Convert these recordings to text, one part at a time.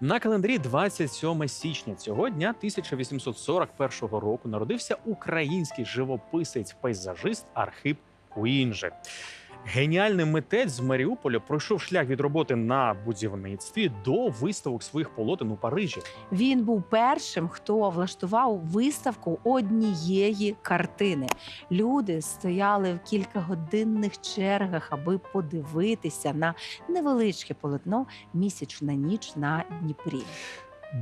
На календарі 27 січня цього дня 1841 року народився український живописець-пейзажист Архип Куінджи. Геніальний митець з Маріуполя пройшов шлях від роботи на будівництві до виставок своїх полотен у Парижі. Він був першим, хто влаштував виставку однієї картини. Люди стояли в кількагодинних чергах, аби подивитися на невеличке полотно Місячна ніч на Дніпрі.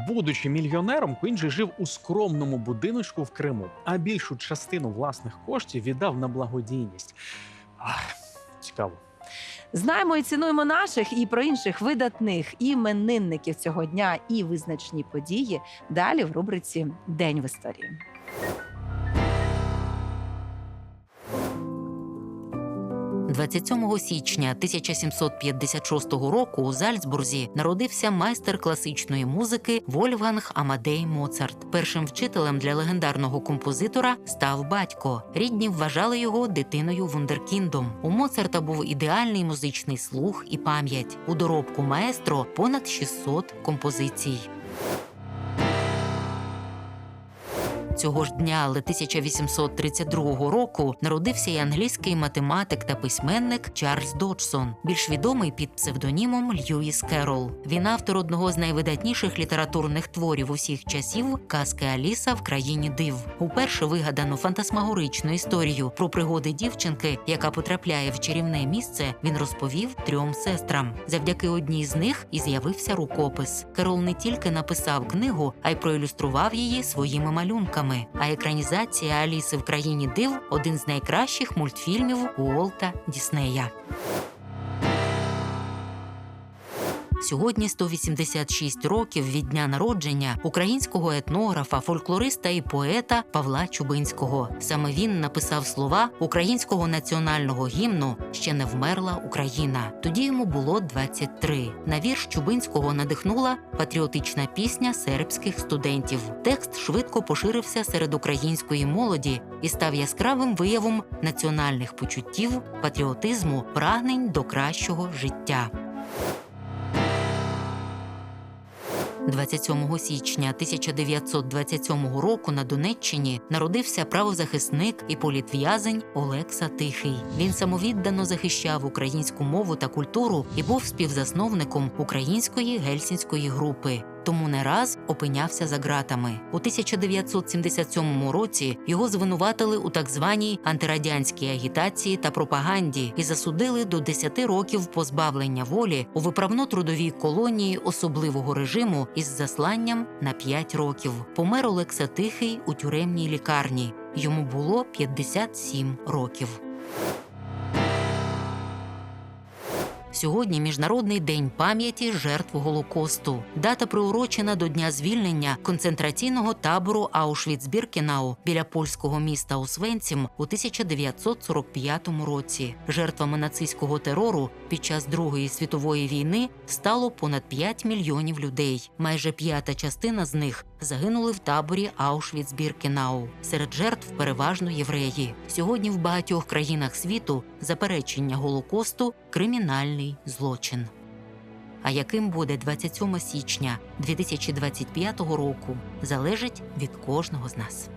Будучи мільйонером, Куінджи жив у скромному будиночку в Криму, а більшу частину власних коштів віддав на благодійність. Ах, цікаво. Знаємо і цінуємо наших і про інших видатних іменинників цього дня і визначні події. Далі в рубриці День в історії. – 27 січня 1756 року у Зальцбурзі народився майстер класичної музики Вольфганг Амадей Моцарт. Першим вчителем для легендарного композитора став батько. Рідні вважали його дитиною вундеркіндом. У Моцарта був ідеальний музичний слух і пам'ять. У доробку маестро понад 600 композицій. Цього ж дня, але 1832 року, народився й англійський математик та письменник Чарльз Доджсон, більш відомий під псевдонімом Льюіс Керол. Він автор одного з найвидатніших літературних творів усіх часів казки Аліса в країні див. Уперше вигадану фантасмагоричну історію про пригоди дівчинки, яка потрапляє в чарівне місце, він розповів трьом сестрам. Завдяки одній з них і з'явився рукопис. Керол не тільки написав книгу, а й проілюстрував її своїми малюнками. А екранізація Аліси в країні див один з найкращих мультфільмів Уолта Діснея. Сьогодні 186 років від дня народження українського етнографа, фольклориста і поета Павла Чубинського. Саме він написав слова українського національного гімну Ще не вмерла Україна. Тоді йому було 23. На вірш Чубинського надихнула патріотична пісня сербських студентів. Текст швидко поширився серед української молоді і став яскравим виявом національних почуттів, патріотизму, прагнень до кращого життя. 27 січня 1927 року на Донеччині народився правозахисник і політв'язень Олекса Тихий. Він самовіддано захищав українську мову та культуру і був співзасновником української гельсінської групи. Тому не раз опинявся за ґратами. У 1977 році його звинуватили у так званій антирадянській агітації та пропаганді і засудили до 10 років позбавлення волі у виправно-трудовій колонії особливого режиму із засланням на 5 років. Помер Олекса Тихий у тюремній лікарні. Йому було 57 років. Сьогодні міжнародний день пам'яті жертв Голокосту. Дата приурочена до дня звільнення концентраційного табору Аушвіц-Біркенау біля польського міста Освенцім у 1945 році. Жертвами нацистського терору під час Другої світової війни стало понад 5 мільйонів людей. Майже п'ята частина з них загинули в таборі Аушвіц-Біркенау. Серед жертв переважно євреї. Сьогодні в багатьох країнах світу заперечення Голокосту кримінальний злочин. А яким буде 27 січня 2025 року, залежить від кожного з нас.